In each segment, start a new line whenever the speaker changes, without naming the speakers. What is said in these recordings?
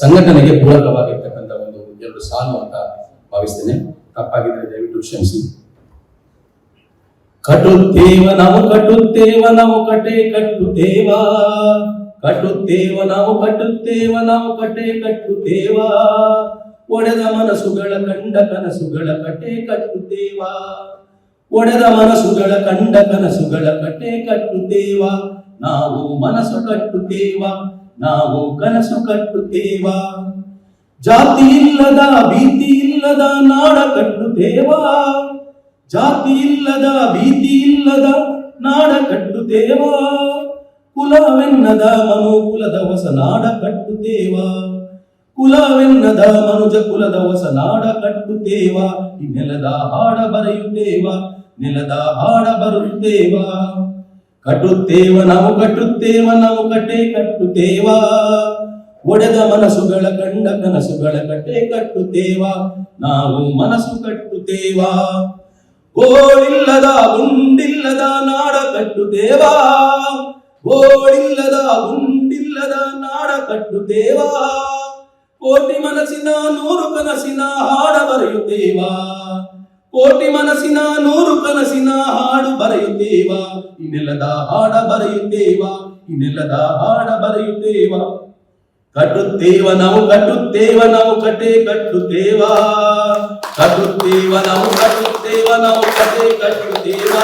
ಸಂಘಟನೆಗೆ ಪೂರಕವಾಗಿರ್ತಕ್ಕಂಥ ಒಂದು ಎರಡು ಸಾಲು ಅಂತ ಭಾವಿಸ್ತೇನೆ. ತಪ್ಪಾಗಿದ್ರೆ ದಯವಿಟ್ಟು ಕ್ಷಮಿಸಿ. ಕಟ್ಟುತ್ತೇವ ನಾವು ಕಟ್ಟುತ್ತೇವ ನಾವು ಕಟೆ ಕಟ್ಟುತ್ತೇವ. ಕಟ್ಟುತ್ತೇವ ನಾವು ಕಟ್ಟುತ್ತೇವ ನಾವು ಕಟೆ ಕಟ್ಟುತ್ತೇವ. ಒಡೆದ ಮನಸ್ಸುಗಳ ಕಂಡ ಕನಸುಗಳ ಕಟೆ ಕಟ್ಟುತ್ತೇವ. ಒಡೆದ ಮನಸ್ಸುಗಳ ಕಂಡ ಕನಸುಗಳ ಕಟೆ ಕಟ್ಟುತ್ತೇವ. ನಾವು ಮನಸ್ಸು ಕಟ್ಟುತ್ತೇವ. ನಾವು ಕನಸು ಕಟ್ಟುತ್ತೇವ? ಜಾತಿ ಇಲ್ಲದ ಭೀತಿ ಇಲ್ಲದ ನಾಡ ಕಟ್ಟುತ್ತೇವಾ? ಜಾತಿ ಇಲ್ಲದ ಭೀತಿ ಇಲ್ಲದ ನಾಡ ಕಟ್ಟುತ್ತೇವ? ಕುಲವೆನ್ನದ ಮನುಕುಲದ ಹೊಸ ನಾಡ ಕಟ್ಟುತ್ತೇವ? ಕುಲವೆನ್ನದ ಮನುಜ ಕುಲದ ಹೊಸ ನಾಡ ಕಟ್ಟುತ್ತೇವ? ನೆಲದ ಹಾಡ ಬರೆಯುತ್ತೇವ? ನೆಲದ ಹಾಡ ಬರುತ್ತೇವ? ಕಟ್ಟುತ್ತೇವ ನಾವು ಕಟ್ಟುತ್ತೇವ, ನಾವು ಕಟ್ಟೆ ಕಟ್ಟುತ್ತೇವ. ಒಡೆದ ಮನಸ್ಸುಗಳ ಕಂಡ ಕನಸುಗಳ ಕಟ್ಟೆ ಕಟ್ಟುತ್ತೇವ, ನಾವು ಮನಸ್ಸು ಕಟ್ಟುತ್ತೇವ. ಗೋಳಿಲ್ಲದ ಗುಂಡಿಲ್ಲದ ನಾಡ ಕಟ್ಟುತ್ತೇವ, ಗೋಳಿಲ್ಲದ ಗುಂಡಿಲ್ಲದ ನಾಡ ಕಟ್ಟುತ್ತೇವ. ಕೋಟಿ ಮನಸ್ಸಿನ ನೂರು ಕನಸಿನ ಹಾಡ ಬರೆಯುತ್ತೇವ ಕೋಟಿ ಮನಸ್ಸಿನ, ನೂರು ಕನಸಿನ ಹಾಡು ಬರೆಯುತ್ತೇವ? ಇನ್ನೆಲ್ಲದ ಹಾಡ ಬರೆಯುತ್ತೇವ? ಇನ್ನೆಲ್ಲದ ಹಾಡ ಬರೆಯುತ್ತೇವ? ಕಟ್ಟುತ್ತೇವ ನಾವು ಕಟ್ಟುತ್ತೇವ ನಾವು, ಕಟ್ಟೆ ಕಟ್ಟುತ್ತೇವ? ಕಟ್ಟುತ್ತೇವ ನಾವು ಕಟ್ಟುತ್ತೇವ ನಾವು, ಕಟ್ಟೆ ಕಟ್ಟುತ್ತೇವ?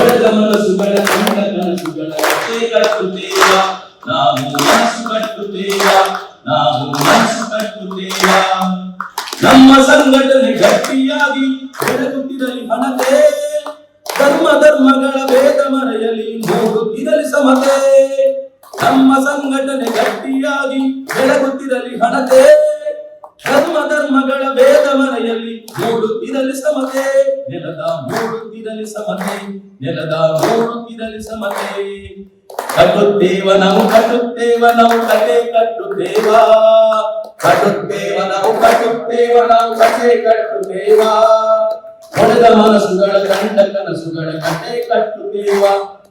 ಒಡೆದ ಮನಸ್ಸುಗಳ ಸಣ್ಣ ಕನಸುಗಳ, ಕಟ್ಟೆ ಕಟ್ಟುತ್ತೇವ? ನಾವು ಮನಸ್ಸು ಕಟ್ಟುತ್ತೇವ? ನಾವು ಮನಸ್ಸು ಕಟ್ಟುತ್ತೇವ? ನಮ್ಮ ಸಂಘಟನೆ ಗಟ್ಟಿಯಾಗಿ ಬೆಳಗುತ್ತಿರಲಿ ಹಣತೆ. ಧರ್ಮ ಧರ್ಮಗಳ ಭೇದ ಮರೆಯಲಿ ಮೂಡುತ್ತಿರಲಿ ಸಮತೆ. ನಮ್ಮ ಸಂಘಟನೆ ಗಟ್ಟಿಯಾಗಿ ಬೆಳಗುತ್ತಿರಲಿ ಹಣತೆ. ಧರ್ಮ ಧರ್ಮಗಳ ಭೇದ ಮರೆಯಲಿ ಮೂಡುತ್ತಿರಲಿ ಸಮತೆ. ನೆಲದ ಮೂಡುತ್ತಿರಲಿ ಸಮತೆ. ನೆಲದ ಮೂಡುತ್ತಿರಲಿ ಸಮತೆ. ಕಟ್ಟುತ್ತೇವ ನಾವು ಕಟ್ಟುತ್ತೇವ ನಾವು ಕಟ್ಟುತ್ತೇವ. ಕಟ್ಟುತ್ತೇವ ನಾವು ಕಟ್ಟುತ್ತೇವ ನಾವು ಕತೆ ಕಟ್ಟುತ್ತೇವ? ಹೊಡೆದ ಮನಸ್ಸುಗಳ ಕಂಡ ಕನಸುಗಳ ಕಟ್ಟೆ ಕಟ್ಟುತ್ತೇವ?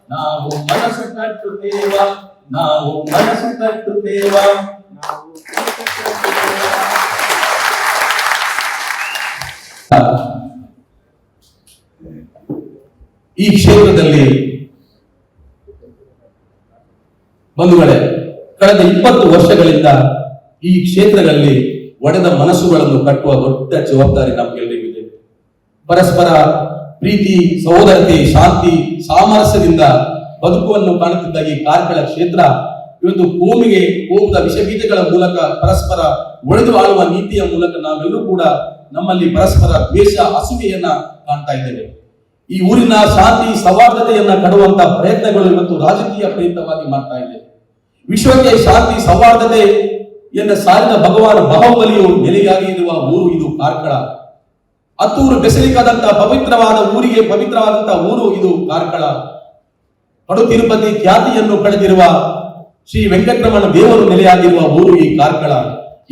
ನಾವು ಮನಸ್ಸು ಕಟ್ಟುತ್ತೇವ? ನಾವು ಮನಸ್ಸು ಕಟ್ಟುತ್ತೇವ? ಈ ಕ್ಷೇತ್ರದಲ್ಲಿ ಬಂಧುಗಳೇ, ಕಳೆದ ಇಪ್ಪತ್ತು ವರ್ಷಗಳಿಂದ ಈ ಕ್ಷೇತ್ರಗಳಲ್ಲಿ ಒಡೆದ ಮನಸ್ಸುಗಳನ್ನು ಕಟ್ಟುವ ದೊಡ್ಡ ಜವಾಬ್ದಾರಿ ನಮ್ಗೆಲ್ಲರಿಗಿದೆ ಪರಸ್ಪರ ಪ್ರೀತಿ, ಸಹೋದರತೆ, ಶಾಂತಿ, ಸಾಮರಸ್ಯದಿಂದ ಬದುಕುವನ್ನು ಕಾಣುತ್ತಿದ್ದ ಈ ಕಾರ್ಕಳ ಕ್ಷೇತ್ರ ಇವತ್ತು ಭೂಮಿಗೆ ಭೂಮದ ವಿಷಬೀಜಗಳ ಮೂಲಕ ಪರಸ್ಪರ ಒಡೆದು ಆಳುವ ನೀತಿಯ ಮೂಲಕ ನಾವೆಲ್ಲರೂ ಕೂಡ ನಮ್ಮಲ್ಲಿ ಪರಸ್ಪರ ದ್ವೇಷ, ಅಸೂಯೆಯನ್ನ ಕಾಣ್ತಾ ಇದ್ದೇವೆ. ಈ ಊರಿನ ಶಾಂತಿ, ಸೌಹಾರ್ದತೆಯನ್ನ ಕಡುವಂತ ಪ್ರಯತ್ನಗಳು ಇವತ್ತು ರಾಜಕೀಯ ಪ್ರಯತ್ನವಾಗಿ ಮಾಡ್ತಾ ಇದೆ. ವಿಶ್ವಕ್ಕೆ ಶಾಂತಿ, ಸೌಹಾರ್ದತೆ ಎನ್ನ ಸಾರಿದ ಭಗವಾನ್ ಬಾಹುಬಲಿಯು ನೆಲೆಯಾಗಿ ಇರುವ ಊರು ಇದು ಕಾರ್ಕಳ. ಹತ್ತೂರು ಬೆಸಲಿಕಾದಂತಹ ಪವಿತ್ರವಾದ ಊರಿಗೆ ಪವಿತ್ರವಾದಂತಹ ಊರು ಇದು ಕಾರ್ಕಳ. ಪಡು ತಿರುಪತಿ ಖ್ಯಾತಿಯನ್ನು ಪಡೆದಿರುವ ಶ್ರೀ ವೆಂಕಟರಮಣ ದೇವರು ನೆಲೆಯಾಗಿರುವ ಊರು ಈ ಕಾರ್ಕಳ.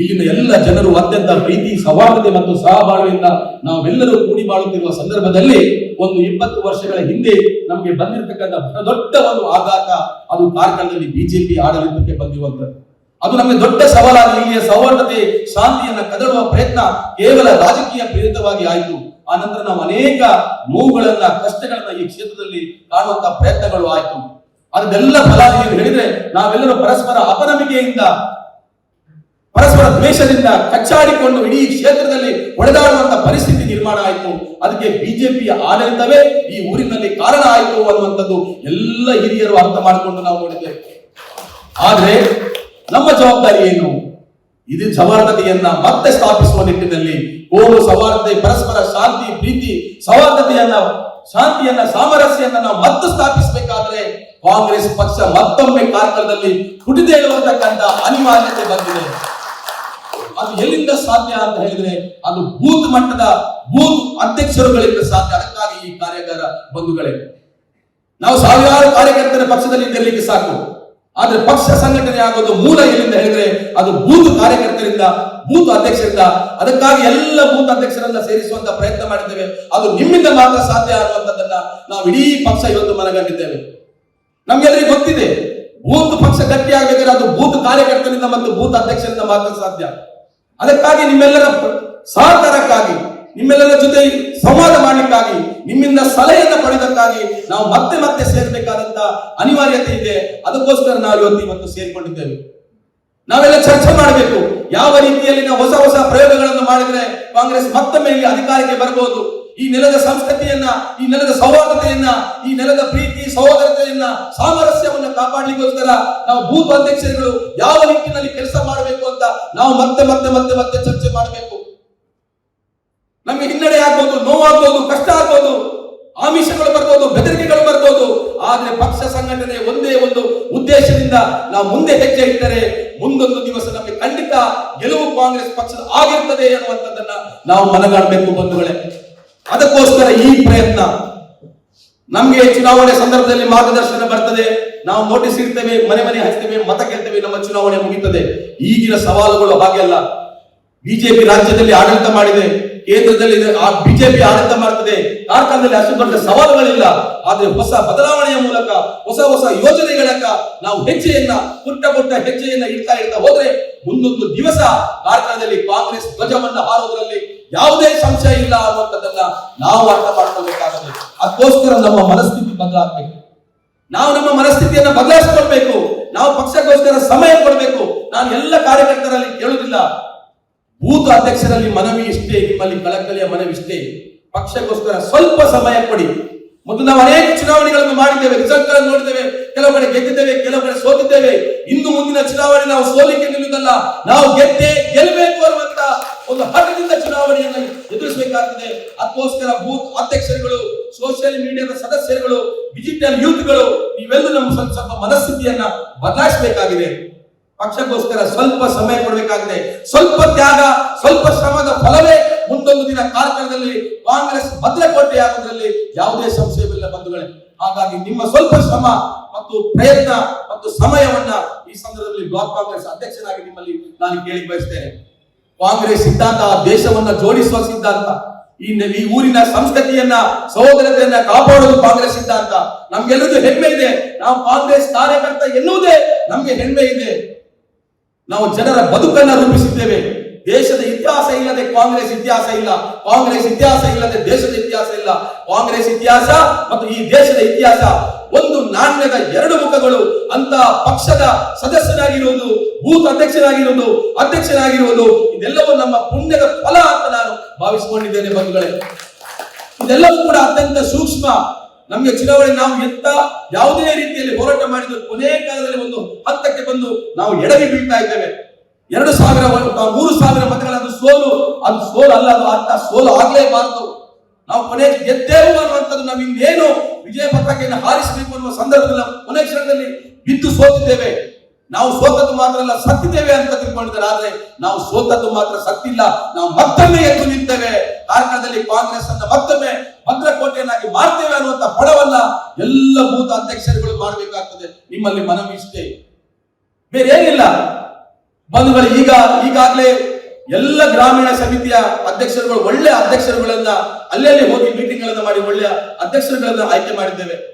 ಇಲ್ಲಿನ ಎಲ್ಲ ಜನರು ಅತ್ಯಂತ ಪ್ರೀತಿ, ಸೌಹಾರ್ದತೆ ಮತ್ತು ಸಹಬಾಳ್ವೆಯಿಂದ ನಾವೆಲ್ಲರೂ ಕೂಡಿ ಬಾಳುತ್ತಿರುವ ಸಂದರ್ಭದಲ್ಲಿ ಒಂದು ಇಪ್ಪತ್ತು ವರ್ಷಗಳ ಹಿಂದೆ ನಮಗೆ ಬಂದಿರತಕ್ಕಂಥ ದೊಡ್ಡ ಒಂದು ಆಘಾತ. ಅದು ಕಾರ್ಕಳದಲ್ಲಿ ಬಿಜೆಪಿ ಆಡಳಿತಕ್ಕೆ ಬಂದಿರುವಂತದ್ದು ಅದು ನಮಗೆ ದೊಡ್ಡ ಸವಾಲಾಗಿ ಇಲ್ಲಿಯ ಸೌಹಾರ್ದತೆ, ಶಾಂತಿಯನ್ನ ಕದಡುವ ಪ್ರಯತ್ನ ಕೇವಲ ರಾಜಕೀಯ ಪ್ರೇರಿತವಾಗಿ ಆಯಿತು. ಆ ನಂತರ ನಾವು ಅನೇಕ ನೋವುಗಳನ್ನ, ಕಷ್ಟಗಳನ್ನ ಈ ಕ್ಷೇತ್ರದಲ್ಲಿ ಕಾಣುವಂತ ಪ್ರಯತ್ನಗಳು ಆಯಿತು. ಅದನ್ನೆಲ್ಲ ಫಲ ಹೇಳಿದ್ರೆ ನಾವೆಲ್ಲರೂ ಪರಸ್ಪರ ಅಪನಂಬಿಕೆಯಿಂದ, ಪರಸ್ಪರ ದ್ವೇಷದಿಂದ ಕಚ್ಚಾಡಿಕೊಂಡು ಇಡೀ ಕ್ಷೇತ್ರದಲ್ಲಿ ಹೊಡೆದಾಡುವಂತ ಪರಿಸ್ಥಿತಿ ನಿರ್ಮಾಣ ಆಯಿತು. ಅದಕ್ಕೆ ಬಿಜೆಪಿಯ ಆಡಳಿತವೇ ಈ ಊರಿನಲ್ಲಿ ಕಾರಣ ಆಯಿತು ಅನ್ನುವಂಥದ್ದು ಎಲ್ಲ ಹಿರಿಯರು ಅರ್ಥ ಮಾಡಿಕೊಂಡು ನಾವು ನೋಡಿದ್ದೇವೆ. ಆದ್ರೆ ನಮ್ಮ ಜವಾಬ್ದಾರಿ ಏನು? ಇದು ಸವಾರ್ಧತೆಯನ್ನ ಮತ್ತೆ ಸ್ಥಾಪಿಸುವ ನಿಟ್ಟಿನಲ್ಲಿ ಓರು ಸವಾರ್ಧತೆ ಪರಸ್ಪರ ಶಾಂತಿ, ಪ್ರೀತಿ ಸವಾರ್ಧತೆಯನ್ನ ಶಾಂತಿಯನ್ನ, ಸಾಮರಸ್ಯನ್ನ ನಾವು ಮತ್ತೆ ಸ್ಥಾಪಿಸಬೇಕಾದ್ರೆ ಕಾಂಗ್ರೆಸ್ ಪಕ್ಷ ಮತ್ತೊಮ್ಮೆ ಕಾರ್ಕಳದಲ್ಲಿ ಇರುವಂತಕ್ಕಂಥ ಅನಿವಾರ್ಯತೆ ಬಂದಿದೆ. ಅದು ಎಲ್ಲಿಂದ ಸಾಧ್ಯ ಅಂತ ಹೇಳಿದ್ರೆ ಅದು ಬೂತ್ ಮಟ್ಟದ ಬೂತ್ ಅಧ್ಯಕ್ಷರುಗಳಿಂದ ಸಾಧ್ಯ. ಅದಕ್ಕಾಗಿ ಈ ಕಾರ್ಯಾಗಾರ ಬಂಧುಗಳೇ, ನಾವು ಸಾವಿರಾರು ಕಾರ್ಯಕರ್ತರ ಪಕ್ಷದಲ್ಲಿ ಗೆಲ್ಲಲಿಕ್ಕೆ ಸಾಕು. ಆದ್ರೆ ಪಕ್ಷ ಸಂಘಟನೆ ಆಗೋದು ಮೂಲ ಎಲ್ಲಿಂದ ಹೇಳಿದ್ರೆ ಅದು ಬೂತ್ ಕಾರ್ಯಕರ್ತರಿಂದ, ಬೂತ್ ಅಧ್ಯಕ್ಷರಿಂದ, ಅದಕ್ಕಾಗಿ ಎಲ್ಲ ಬೂತ್ ಅಧ್ಯಕ್ಷರನ್ನ ಸೇರಿಸುವಂತ ಪ್ರಯತ್ನ ಮಾಡಿದ್ದೇವೆ. ಅದು ನಿಮ್ಮಿಂದ ಮಾತ್ರ ಸಾಧ್ಯ ಆಗುವಂತದ್ದನ್ನ ನಾವು ಇಡೀ ಪಕ್ಷ ಇವತ್ತು ಮನಗಂಡಿದ್ದೇವೆ ನಮ್ಗೆಲ್ಲರಿಗೂ ಗೊತ್ತಿದೆ, ಬೂತ್ ಪಕ್ಷ ಗಟ್ಟಿಯಾಗಬೇಕಾದ್ರೆ ಅದು ಬೂತ್ ಕಾರ್ಯಕರ್ತರಿಂದ ಮತ್ತು ಬೂತ್ ಅಧ್ಯಕ್ಷರಿಂದ ಮಾತ್ರ ಸಾಧ್ಯ. ಅದಕ್ಕಾಗಿ ನಿಮ್ಮೆಲ್ಲರ ಸಹಕಾರಕ್ಕಾಗಿ ನಿಮ್ಮೆಲ್ಲರ ಜೊತೆ ಸಂವಾದ ಮಾಡಲಿಕ್ಕಾಗಿ, ನಿಮ್ಮಿಂದ ಸಲಹೆಯನ್ನು ಪಡೆದಕ್ಕಾಗಿ ನಾವು ಮತ್ತೆ ಮತ್ತೆ ಸೇರಬೇಕಾದಂತ ಅನಿವಾರ್ಯತೆ ಇದೆ. ಅದಕ್ಕೋಸ್ಕರ ನಾವು ಇವತ್ತು ಇವತ್ತು ಸೇರಿಕೊಂಡಿದ್ದೇವೆ. ನಾವೆಲ್ಲ ಚರ್ಚೆ ಮಾಡಬೇಕು. ಯಾವ ರೀತಿಯಲ್ಲಿ ನಾವು ಹೊಸ ಹೊಸ ಪ್ರಯೋಗಗಳನ್ನು ಮಾಡಿದ್ರೆ ಕಾಂಗ್ರೆಸ್ ಮತ್ತೊಮ್ಮೆ ಇಲ್ಲಿ ಅಧಿಕಾರಕ್ಕೆ ಬರಬಹುದು ಈ ನೆಲದ ಸಂಸ್ಕೃತಿಯನ್ನ, ಈ ನೆಲದ ಸೌಹಾರ್ದತೆಯನ್ನ, ಈ ನೆಲದ ಪ್ರೀತಿ, ಸಹೋದರತೆಯನ್ನ, ಸಾಮರಸ್ಯವನ್ನ ಕಾಪಾಡಲಿಕ್ಕೋಸ್ಕರ ನಾವು ಬೂತ್ ಅಧ್ಯಕ್ಷರುಗಳು ಯಾವ ನಿಟ್ಟಿನಲ್ಲಿ ಕೆಲಸ ಮಾಡಬೇಕು ಅಂತ ನಾವು ಮತ್ತೆ ಮತ್ತೆ ಮತ್ತೆ ಮತ್ತೆ ಚರ್ಚೆ ಮಾಡಬೇಕು. ಆಗ್ಬೋದು, ನೋವಾಗ್ಬೋದು, ಕಷ್ಟ ಆಗ್ಬೋದು, ಆಮಿಷಗಳು ಬರ್ಬೋದು, ಬೆದರಿಕೆಗಳು ಬರ್ಬೋದು, ಆದ್ರೆ ಪಕ್ಷ ಸಂಘಟನೆ ಒಂದೇ ಒಂದು ಉದ್ದೇಶದಿಂದ ನಾವು ಮುಂದೆ ಹೆಜ್ಜೆ ಇಟ್ಟರೆ ಮುಂದೊಂದು ದಿವಸ ನಮಗೆ ಖಂಡಿತ ಗೆಲುವು ಕಾಂಗ್ರೆಸ್ ಪಕ್ಷದ ಆಗಿರ್ತದೆ ಅನ್ನುವಂಥದ್ದನ್ನ ನಾವು ಮನಗಾಣಬೇಕು ಬಂಧುಗಳೇ. ಅದಕ್ಕೋಸ್ಕರ ಈ ಪ್ರಯತ್ನ ನಮ್ಗೆ ಚುನಾವಣೆ ಸಂದರ್ಭದಲ್ಲಿ ಮಾರ್ಗದರ್ಶನ ಬರ್ತದೆ. ನಾವು ನೋಟಿಸ್ ಇರ್ತೇವೆ ಮನೆ ಮನೆ ಹಚ್ತೇವೆ, ಮತ ಗೆಲ್ತೇವೆ ನಮ್ಮ ಚುನಾವಣೆ ಮುಗಿತದೆ. ಈಗಿನ ಸವಾಲುಗಳು ಹಾಗೆಲ್ಲ ಬಿಜೆಪಿ ರಾಜ್ಯದಲ್ಲಿ ಆಡಳಿತ ಮಾಡಿದೆ. ಕೇಂದ್ರದಲ್ಲಿ ಬಿಜೆಪಿ ಆಡಳಿತ ಮಾಡ್ತದೆ. ಕಾರ್ಖಾನದಲ್ಲಿ ಅಷ್ಟು ದೊಡ್ಡ ಸವಾಲುಗಳಿಲ್ಲ. ಆದ್ರೆ ಹೊಸ ಬದಲಾವಣೆಯ ಮೂಲಕ, ಹೊಸ ಹೊಸ ಯೋಜನೆಗಳಕ ನಾವು ಹೆಜ್ಜೆಯನ್ನ, ಪುಟ್ಟ ಪುಟ್ಟ ಹೆಜ್ಜೆಯನ್ನ ಇಡ್ತಾ ಇಡ್ತಾ ಹೋದ್ರೆ ಮುಂದೊಂದು ದಿವಸ ಕಾರ್ಖಾನದಲ್ಲಿ ಕಾಂಗ್ರೆಸ್ ಧ್ವಜವನ್ನ ಹಾರೋದ್ರಲ್ಲಿ ಯಾವುದೇ ಸಂಶಯ ಇಲ್ಲ ಅನ್ನುವಂಥದ್ದನ್ನ ನಾವು ಅರ್ಥ ಮಾಡ್ಕೋಬೇಕಾಗುತ್ತೆ ಅದಕ್ಕೋಸ್ಕರ ನಮ್ಮ ಮನಸ್ಥಿತಿ ಬದಲಾಗಬೇಕು. ನಾವು ನಮ್ಮ ಮನಸ್ಥಿತಿಯನ್ನ ಬದಲಾಯಿಸ್ಕೊಳ್ಬೇಕು. ನಾವು ಪಕ್ಷಕ್ಕೋಸ್ಕರ ಸಮಯ ಕೊಡಬೇಕು. ನಾನು ಎಲ್ಲ ಕಾರ್ಯಕರ್ತರಲ್ಲಿ ಕೇಳುವುದಿಲ್ಲ. ಬೂತ್ ಅಧ್ಯಕ್ಷರಲ್ಲಿ ಮನವಿ ಇಷ್ಟೇ, ನಿಮ್ಮಲ್ಲಿ ಕಳಕಳಿಯ ಮನವಿ ಇಷ್ಟೇ. ಪಕ್ಷಕ್ಕೋಸ್ಕರ ಸ್ವಲ್ಪ ಸಮಯ ಕೊಡಿ. ಮತ್ತು ನಾವು ಅನೇಕ ಚುನಾವಣೆಗಳನ್ನು ಮಾಡಿದ್ದೇವೆ ರಿಸಲ್ಟ್ಗಳನ್ನು ನೋಡಿದ್ದೇವೆ, ಕೆಲವು ಕಡೆ ಗೆದ್ದಿದ್ದೇವೆ, ಕೆಲವು ಕಡೆ ಸೋತಿದ್ದೇವೆ. ಇನ್ನು ಮುಂದಿನ ಚುನಾವಣೆ ನಾವು ಸೋಲಿಕೆ ನಿಲ್ಲುವುದಲ್ಲ, ನಾವು ಗೆದ್ದೆ ಗೆಲ್ಲಬೇಕು ಅನ್ನುವಂತ ಒಂದು ಹಠದಿಂದ ಚುನಾವಣೆಯನ್ನು ಎದುರಿಸಬೇಕಾಗ್ತದೆ. ಅದಕ್ಕೋಸ್ಕರ ಬೂತ್ ಅಧ್ಯಕ್ಷರುಗಳು ಸೋಷಿಯಲ್ ಮೀಡಿಯಾದ ಸದಸ್ಯರುಗಳು ಡಿಜಿಟಲ್ ಯೂತ್ಗಳು ನೀವೆಲ್ಲೂ ನಮ್ಮ ಸ್ವಲ್ಪ ಸ್ವಲ್ಪ ಮನಸ್ಥಿತಿಯನ್ನ ಬದಲಾಯಿಸಬೇಕಾಗಿದೆ. ಪಕ್ಷಕ್ಕೋಸ್ಕರ ಸ್ವಲ್ಪ ಸಮಯ ಕೊಡಬೇಕಾಗಿದೆ. ಸ್ವಲ್ಪ ತ್ಯಾಗ, ಸ್ವಲ್ಪ ಶ್ರಮದ ಫಲವೇ ಮುಂದೊಂದು ದಿನ ಕಾರ್ಕಳದಲ್ಲಿ ಕಾಂಗ್ರೆಸ್ ಭದ್ರಕೋಟೆಯಾಗುವುದರಲ್ಲಿ ಯಾವುದೇ ಸಂಶಯವಿಲ್ಲ ಬಂಧುಗಳೇ. ಹಾಗಾಗಿ ನಿಮ್ಮ ಸ್ವಲ್ಪ ಶ್ರಮ ಮತ್ತು ಪ್ರಯತ್ನ ಮತ್ತು ಸಮಯವನ್ನ ಈ ಸಂದರ್ಭದಲ್ಲಿ ಬ್ಲಾಕ್ ಕಾಂಗ್ರೆಸ್ ಅಧ್ಯಕ್ಷನಾಗಿ ನಿಮ್ಮಲ್ಲಿ ನಾನು ಕೇಳಿ ಬಯಸ್ತೇನೆ. ಕಾಂಗ್ರೆಸ್ ಸಿದ್ಧಾಂತ ಆ ದೇಶವನ್ನ ಜೋಡಿಸುವ ಸಿದ್ಧಾಂತ, ಈ ಈ ಊರಿನ ಸಂಸ್ಕೃತಿಯನ್ನ, ಸಹೋದರತೆಯನ್ನ ಕಾಪಾಡೋದು ಕಾಂಗ್ರೆಸ್ ಸಿದ್ಧಾಂತ. ನಮ್ಗೆಲ್ಲರಿಗೂ ಹೆಮ್ಮೆ ಇದೆ. ನಾವು ಕಾಂಗ್ರೆಸ್ ಕಾರ್ಯಕರ್ತ ಎನ್ನುವುದೇ ನಮ್ಗೆ ಹೆಮ್ಮೆ ಇದೆ. ನಾವು ಜನರ ಬದುಕನ್ನು ರೂಪಿಸಿದ್ದೇವೆ. ದೇಶದ ಇತಿಹಾಸ ಇಲ್ಲದೆ ಕಾಂಗ್ರೆಸ್ ಇತಿಹಾಸ ಇಲ್ಲ. ಕಾಂಗ್ರೆಸ್ ಇತಿಹಾಸ ಇಲ್ಲದೆ ದೇಶದ ಇತಿಹಾಸ ಇಲ್ಲ. ಕಾಂಗ್ರೆಸ್ ಇತಿಹಾಸ ಮತ್ತು ಈ ದೇಶದ ಇತಿಹಾಸ ಒಂದು ನಾಣ್ಯದ ಎರಡು ಮುಖಗಳು. ಅಂತ ಪಕ್ಷದ ಸದಸ್ಯನಾಗಿರುವುದು, ಬೂತ್ ಅಧ್ಯಕ್ಷರಾಗಿರುವುದು ಅಧ್ಯಕ್ಷರಾಗಿರುವುದು ಇದೆಲ್ಲವೂ ನಮ್ಮ ಪುಣ್ಯದ ಫಲ ಅಂತ ನಾನು ಭಾವಿಸಿಕೊಂಡಿದ್ದೇನೆ ಬಂಧುಗಳೇ. ಇದೆಲ್ಲವೂ ಕೂಡ ಅತ್ಯಂತ ಸೂಕ್ಷ್ಮ ನಮಗೆ ಚುನಾವಣೆ ನಾವು ಎಂತ ಯಾವುದೇ ರೀತಿಯಲ್ಲಿ ಹೋರಾಟ ಮಾಡಿದ್ರು ಕೊನೆಯ ಕಾಲದಲ್ಲಿ ಒಂದು ಹಂತಕ್ಕೆ ಬಂದು ನಾವು ಎಡವಿ ಬೀಳ್ತಾ ಇದ್ದೇವೆ. ಎರಡು ಸಾವಿರ ಮೂರು ಸಾವಿರ ಮತಗಳ ಅದು ಸೋಲು ಅದು ಸೋಲು ಅಲ್ಲ, ಅದು ಅಂತ ಸೋಲು ಆಗ್ಲೇಬಾರದು. ನಾವು ಕೊನೆ ಗೆದ್ದೇವು ಅನ್ನುವಂಥದ್ದು ನಾವು ಇನ್ನೇನು ವಿಜಯ ಪತಾಕೆಯನ್ನು ಹಾರಿಸಬೇಕು ಅನ್ನುವ ಸಂದರ್ಭದಲ್ಲಿ ಕೊನೆ ಕ್ಷಣದಲ್ಲಿ ಬಿದ್ದು ಸೋತಿದ್ದೇವೆ. ನಾವು ಸೋತದ್ದು ಮಾತ್ರ ಅಲ್ಲ, ಸತ್ತಿದ್ದೇವೆ ಅಂತ ತಿಳ್ಕೊಂಡಿದ್ದಾರೆ. ಆದ್ರೆ ನಾವು ಸೋತದ್ದು ಮಾತ್ರ ಸತ್ತಿಲ್ಲ, ನಾವು ಮತ್ತೊಮ್ಮೆ ಎದ್ದು ನಿಂತೇವೆ. ಕಾರ್ಕಳದಲ್ಲಿ ಕಾಂಗ್ರೆಸ್ ಅನ್ನ ಮತ್ತೊಮ್ಮೆ ಭದ್ರಕೋಟೆಯನ್ನಾಗಿ ಮಾಡ್ತೇವೆ ಅನ್ನುವಂತ ಪಡವನ್ನ ಎಲ್ಲ ಭೂತ ಅಧ್ಯಕ್ಷರುಗಳು ಮಾಡಬೇಕಾಗ್ತದೆ. ನಿಮ್ಮಲ್ಲಿ ಮನವಿ ಇಷ್ಟೇ ಬೇರೆ ಏನಿಲ್ಲ ಬಂಧುಗಳು, ಈಗ, ಈಗಾಗಲೇ ಎಲ್ಲ ಗ್ರಾಮೀಣ ಸಮಿತಿಯ ಅಧ್ಯಕ್ಷರುಗಳು, ಒಳ್ಳೆ ಅಧ್ಯಕ್ಷರುಗಳನ್ನ ಅಲ್ಲಲ್ಲಿ ಹೋಗಿ ಮೀಟಿಂಗ್ ಗಳನ್ನ ಮಾಡಿ ಒಳ್ಳೆಯ ಅಧ್ಯಕ್ಷರುಗಳನ್ನ ಆಯ್ಕೆ ಮಾಡಿದ್ದೇವೆ.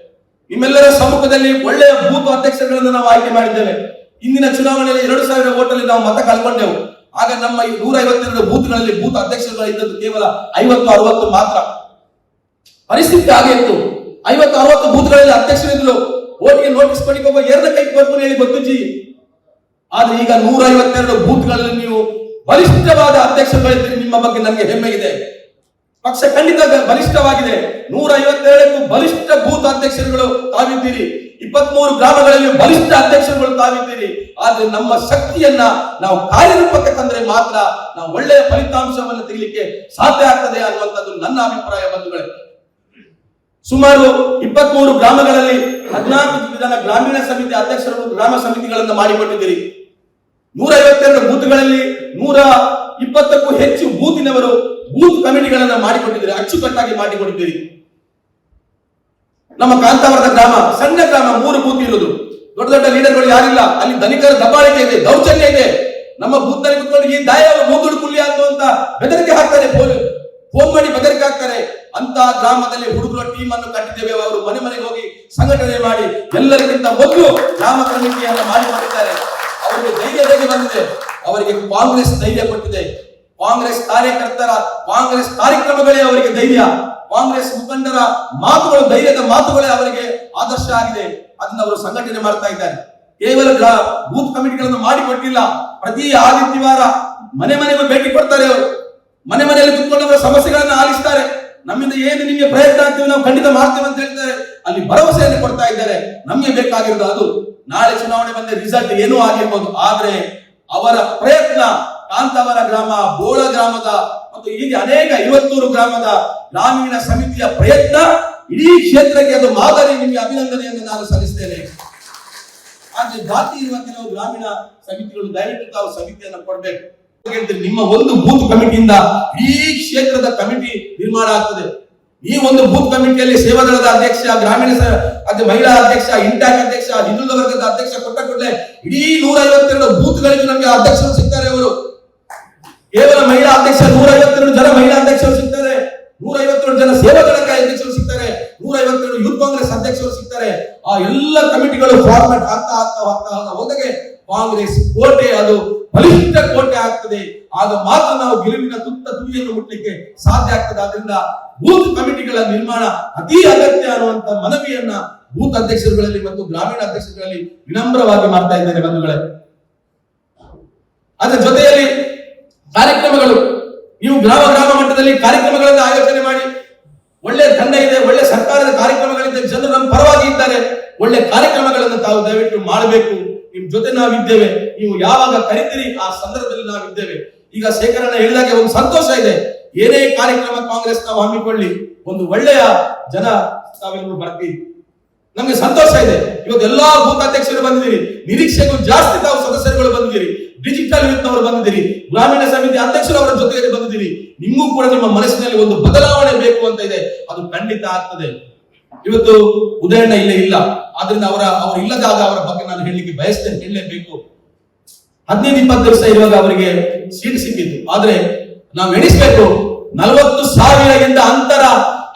ನಿಮ್ಮೆಲ್ಲರ ಸಮ್ಮುಖದಲ್ಲಿ ಒಳ್ಳೆಯ ಭೂತ ಅಧ್ಯಕ್ಷರುಗಳನ್ನ ನಾವು ಆಯ್ಕೆ ಮಾಡಿದ್ದೇವೆ. ಇಂದಿನ ಚುನಾವಣೆಯಲ್ಲಿ ಎರಡು ಸಾವಿರ ಓಟಲ್ಲಿ ನಾವು ಮತ ಕಳ್ಕೊಂಡೆವು. ಆಗ ನಮ್ಮ ಈ ನೂರ ಐವತ್ತೆರಡು ಬೂತ್ಗಳಲ್ಲಿ ಬೂತ್ ಅಧ್ಯಕ್ಷರುಗಳು ಇದ್ದದ್ದು ಕೇವಲ ಐವತ್ತು, ಅರವತ್ತು ಮಾತ್ರ. ಪರಿಸ್ಥಿತಿ ಹಾಗೆ ಇತ್ತು ಐವತ್ತು, ಅರವತ್ತು ಬೂತ್ಗಳಲ್ಲಿ ಅಧ್ಯಕ್ಷರಿದ್ರು ಓಟಿಗೆ ನೋಟಿಸ್ ಕೊಡಿಕೊಬ್ಬ ಎರಡು ಕೈ ಬರ್ತು ಹೇಳಿ ಗೊತ್ತುಜಿ ಆದ್ರೆ ಈಗ ನೂರ ಐವತ್ತೆರಡು ಬೂತ್ಗಳಲ್ಲಿ ನೀವು ಬಲಿಷ್ಠವಾದ ಅಧ್ಯಕ್ಷಗಳಿದ್ದೀರಿ ನಿಮ್ಮ ಬಗ್ಗೆ ನನಗೆ ಹೆಮ್ಮೆ ಇದೆ ಪಕ್ಷ ಖಂಡಿತ ಬಲಿಷ್ಠವಾಗಿದೆ. ನೂರ ಐವತ್ತೆರಡಕ್ಕೂ ಬಲಿಷ್ಠ ಬೂತ್ ಅಧ್ಯಕ್ಷರುಗಳು ತಾವಿದ್ದೀರಿ. ಇಪ್ಪತ್ಮೂರು ಗ್ರಾಮಗಳಲ್ಲಿ ಬಲಿಷ್ಠ ಅಧ್ಯಕ್ಷರುಗಳು ತಾವಿದ್ದೀರಿ. ಆದ್ರೆ ನಮ್ಮ ಶಕ್ತಿಯನ್ನ ನಾವು ಕಾರ್ಯರೂಪಕ್ಕೆ ತಂದ್ರೆ ಮಾತ್ರ ನಾವು ಒಳ್ಳೆಯ ಫಲಿತಾಂಶವನ್ನು ತೆಗಿಲಿಕ್ಕೆ ಸಾಧ್ಯ ಆಗ್ತದೆ ಅನ್ನುವಂಥದ್ದು ನನ್ನ ಅಭಿಪ್ರಾಯ ಬಂಧುಗಳೇ. ಸುಮಾರು ಇಪ್ಪತ್ಮೂರು ಗ್ರಾಮಗಳಲ್ಲಿ ಹದಿನಾಲ್ಕು ವಿಧಾನ ಗ್ರಾಮೀಣ ಸಮಿತಿ ಅಧ್ಯಕ್ಷರು ಗ್ರಾಮ ಸಮಿತಿಗಳನ್ನು ಮಾಡಿಕೊಟ್ಟಿದ್ದೀರಿ. ನೂರ ಐವತ್ತೆರಡು ಬೂತ್ಗಳಲ್ಲಿ ನೂರ ಇಪ್ಪತ್ತಕ್ಕೂ ಹೆಚ್ಚು ಬೂತಿನವರು ಬೂತ್ ಕಮಿಟಿಗಳನ್ನ ಮಾಡಿಕೊಟ್ಟಿದ್ದೀರಿ, ಅಚ್ಚುಕಟ್ಟಾಗಿ ಮಾಡಿಕೊಟ್ಟಿದ್ದೀರಿ. ನಮ್ಮ ಕಾಂತಾವರದ ಗ್ರಾಮ, ಸಣ್ಣ ಗ್ರಾಮ, ಮೂರು ಬೂತ್ ಇರುವುದು. ದೊಡ್ಡ ದೊಡ್ಡ ಲೀಡರ್ಗಳು ಯಾರಿಲ್ಲ, ಅಲ್ಲಿ ಧನಿಕರ ದಬ್ಬಾಳಿಕೆ ಇದೆ, ದೌರ್ಜನ್ಯ ಇದೆ. ನಮ್ಮ ಬೂತ್ನಲ್ಲಿ ಕುತ್ಕೊಂಡು ಈ ದಾಯ ಮೂಗುಡು ಕುಲ್ಲಿ ಅಂತ ಬೆದರಿಕೆ ಹಾಕ್ತಾರೆ ಫೋನ್ ಮಾಡಿ ಬೆದರಿಕೆ ಹಾಕ್ತಾರೆ. ಅಂತ ಗ್ರಾಮದಲ್ಲಿ ಹುಡುಗರ ಟೀಮ್ ಅನ್ನು ಕಟ್ಟಿದ್ದೇವೆ. ಅವರು ಮನೆ ಮನೆಗೆ ಹೋಗಿ ಸಂಘಟನೆ ಮಾಡಿ ಎಲ್ಲರಿಗಿಂತ ಮೊದಲು ಗ್ರಾಮ ಸಮಿತಿಯನ್ನು ಮಾಡಿ ಮಾಡಿದ್ದಾರೆ. ಅವರಿಗೆ ಧೈರ್ಯ ಧೈರ್ಯ ಬಂದಿದೆ. ಅವರಿಗೆ ಕಾಂಗ್ರೆಸ್ ಧೈರ್ಯ ಕೊಟ್ಟಿದೆ. ಕಾಂಗ್ರೆಸ್ ಕಾರ್ಯಕರ್ತರ ಕಾಂಗ್ರೆಸ್ ಕಾರ್ಯಕ್ರಮಗಳೇ ಅವರಿಗೆ ಧೈರ್ಯ. ಕಾಂಗ್ರೆಸ್ ಮುಖಂಡರ ಮಾತುಗಳು, ಧೈರ್ಯದ ಮಾತುಗಳೇ ಅವರಿಗೆ ಆದರ್ಶ ಆಗಿದೆ. ಅದನ್ನ ಅವರು ಸಂಘಟನೆ ಮಾಡ್ತಾ ಇದ್ದಾರೆ. ಕೇವಲ ಬೂತ್ ಕಮಿಟಿಗಳನ್ನು ಮಾಡಿಕೊಟ್ಟಿಲ್ಲ. ಪ್ರತಿ ಆದಿತ್ಯವಾರ ಮನೆ ಮನೆಗೂ ಭೇಟಿ ಕೊಡ್ತಾರೆ ಅವರು. ಮನೆ ಮನೆಯಲ್ಲಿ ಕುತ್ಕೊಂಡವರ ಸಮಸ್ಯೆಗಳನ್ನು ಆಲಿಸ್ತಾರೆ. ನಮ್ಮಿಂದ ಏನು ನಿಮಗೆ ಪ್ರಯತ್ನ ಅಂತೀವಿ ನಾವು ಖಂಡಿತ ಮಾಡ್ತೇವೆ ಅಂತ ಹೇಳ್ತಾರೆ. ಅಲ್ಲಿ ಭರವಸೆಯನ್ನು ಕೊಡ್ತಾ ಇದ್ದಾರೆ. ನಮಗೆ ಬೇಕಾಗಿರೋದು ಅದು. ನಾಳೆ ಚುನಾವಣೆ ಬಂದ ರಿಸಲ್ಟ್ ಏನೂ ಆಗಿರ್ಬೋದು. ಆದ್ರೆ ಅವರ ಪ್ರಯತ್ನ ಕಾಂತಾವರ ಗ್ರಾಮ, ಬೋಳ ಗ್ರಾಮದ ಮತ್ತು ಹೀಗೆ ಅನೇಕ ಐವತ್ತೂರು ಗ್ರಾಮದ ಗ್ರಾಮೀಣ ಸಮಿತಿಯ ಪ್ರಯತ್ನ ಇಡೀ ಕ್ಷೇತ್ರಕ್ಕೆ ಅದು ಮಾದರಿ. ನಿಮಗೆ ಅಭಿನಂದನೆಯನ್ನು ನಾನು ಸಲ್ಲಿಸ್ತೇನೆ. ಆದ್ರೆ ಜಾತಿ ಇರುವ ಕೆಲವು ಗ್ರಾಮೀಣ ಸಮಿತಿಗಳು ದಯವಿಟ್ಟು ತಾವು ಸಮಿತಿಯನ್ನು ಕೊಡಬೇಕು. ನಿಮ್ಮ ಒಂದು ಬೂತ್ ಕಮಿಟಿಯಿಂದ ಈ ಕ್ಷೇತ್ರದ ಕಮಿಟಿ ನಿರ್ಮಾಣ ಆಗ್ತದೆ. ಈ ಒಂದು ಬೂತ್ ಕಮಿಟಿಯಲ್ಲಿ ಸೇವಾದಳದ ಅಧ್ಯಕ್ಷ, ಗ್ರಾಮೀಣ ಮಹಿಳಾ ಅಧ್ಯಕ್ಷ ಇಂಟ್ಯಾಕ್ ಅಧ್ಯಕ್ಷ, ಹಿಂದುಳಿದ ವರ್ಗದ ಅಧ್ಯಕ್ಷ ಕೊಟ್ಟ ಕೂಡಲೇ ಇಡೀ ನೂರ ಐವತ್ತೆರಡು ಬೂತ್ಗಳಿಗೆ ನಮಗೆ ಅಧ್ಯಕ್ಷರು ಸಿಗ್ತಾರೆ ಅವರು ಕೇವಲ ಮಹಿಳಾ ಅಧ್ಯಕ್ಷ ನೂರ ಐವತ್ತೆರಡು ಜನ ಮಹಿಳಾ ಅಧ್ಯಕ್ಷರು ಸಿಗ್ತಾರೆ. ನೂರ ಐವತ್ತೆರಡು ಜನ ಸೇವಾದಳ ಅಧ್ಯಕ್ಷರು ಸಿಗ್ತಾರೆ. ನೂರ ಐವತ್ತೆರಡು ಯೂತ್ ಕಾಂಗ್ರೆಸ್ ಅಧ್ಯಕ್ಷರು ಸಿಗ್ತಾರೆ. ಆ ಎಲ್ಲ ಕಮಿಟಿಗಳು ಫಾರ್ಮೆಟ್ ಆಗ್ತಾ ಆಗ್ತಾ ಆಗ್ತಾ ಆಗ್ತಾ ಹೋದಾಗೆ ಕಾಂಗ್ರೆಸ್ ಕೋಟೆ ಅದು ಬಲಿಷ್ಠ ಕೋಟೆ ಆಗ್ತದೆ. ಆಗ ಮಾತ್ರ ನಾವು ಗೆಲುವಿನ ತುತ್ತ ತುದಿಯನ್ನು ಮುಟ್ಲಿಕ್ಕೆ ಸಾಧ್ಯ ಆಗ್ತದೆ. ಆದ್ರಿಂದ ಬೂತ್ ಕಮಿಟಿಗಳ ನಿರ್ಮಾಣ ಅತಿ ಅಗತ್ಯ ಅನ್ನುವಂತ ಮನವಿಯನ್ನ ಬೂತ್ ಅಧ್ಯಕ್ಷರುಗಳಲ್ಲಿ ಮತ್ತು ಗ್ರಾಮೀಣ ಅಧ್ಯಕ್ಷರುಗಳಲ್ಲಿ ವಿನಮ್ರವಾಗಿ ಮಾಡ್ತಾ ಇದ್ದೇನೆ ಬಂಧುಗಳೇ. ಅದರ ಜೊತೆಯಲ್ಲಿ ಕಾರ್ಯಕ್ರಮಗಳು, ನೀವು ಗ್ರಾಮ ಗ್ರಾಮ ಮಟ್ಟದಲ್ಲಿ ಕಾರ್ಯಕ್ರಮಗಳನ್ನು ಆಯೋಜನೆ ಮಾಡಿ, ಒಳ್ಳೆ ತಂಡ ಇದೆ, ಒಳ್ಳೆ ಸರ್ಕಾರದ ಕಾರ್ಯಕ್ರಮಗಳಿದೆ, ಜನರು ನಮ್ಮ ಪರವಾಗಿ ಇದ್ದಾರೆ, ಒಳ್ಳೆ ಕಾರ್ಯಕ್ರಮಗಳನ್ನು ತಾವು ದಯವಿಟ್ಟು ಮಾಡಬೇಕು. ನಿಮ್ ಜೊತೆ ನಾವಿದ್ದೇವೆ, ನೀವು ಯಾವಾಗ ಕರಿತೀರಿ ಆ ಸಂದರ್ಭದಲ್ಲಿ ನಾವಿದ್ದೇವೆ. ಈಗ ಶೇಖರಣ್ಣ ಹೇಳಿದಾಗೆ ಒಂದು ಸಂತೋಷ ಇದೆ. ಏನೇ ಕಾರ್ಯಕ್ರಮ ಕಾಂಗ್ರೆಸ್ ನಾವು ಹಮ್ಮಿಕೊಳ್ಳಿ, ಒಂದು ಒಳ್ಳೆಯ ಜನ ತಾವೆಲ್ಲರೂ ಬರ್ತೀವಿ ನಮ್ಗೆ ಸಂತೋಷ ಇದೆ. ಇವತ್ತು ಎಲ್ಲಾ ಬೂತ್ ಅಧ್ಯಕ್ಷರು ಬಂದಿದ್ದೀರಿ. ನಿರೀಕ್ಷೆಗೂ ಜಾಸ್ತಿ ತಾವು ಸದಸ್ಯರುಗಳು ಬಂದಿದ್ದೀರಿ. ಡಿಜಿಟಲ್ ವಿತ್ತವರು ಬಂದಿದ್ದೀರಿ. ಗ್ರಾಮೀಣ ಸಮಿತಿ ಅಧ್ಯಕ್ಷರು ಅವರ ಜೊತೆಗೆ ಬಂದಿದ್ದೀರಿ. ನಿಮಗೂ ಕೂಡ ನಿಮ್ಮ ಮನಸ್ಸಿನಲ್ಲಿ ಒಂದು ಬದಲಾವಣೆ ಬೇಕು ಅಂತ ಇದೆ. ಅದು ಖಂಡಿತ ಆಗ್ತದೆ. ಇವತ್ತು ಉದಾಹರಣೆ ಇಲ್ಲೇ ಇಲ್ಲ. ಆದ್ರಿಂದ ಅವರ, ಅವರು ಇಲ್ಲದಾಗ ಅವರ ಬಗ್ಗೆ ನಾನು ಹೇಳಲಿಕ್ಕೆ ಬಯಸ್ತೇನೆ, ಹೇಳಲೇಬೇಕು. ಹದಿನೈದು, ಇಪ್ಪತ್ತು ದಿವಸ ಇರುವಾಗ ಅವರಿಗೆ ಸೀಟ್ ಸಿಕ್ಕಿತ್ತು. ಆದ್ರೆ ನಾವು ಎಣಿಸ್ಬೇಕು, ನಲವತ್ತು ಸಾವಿರದಿಂದ ಅಂತರ,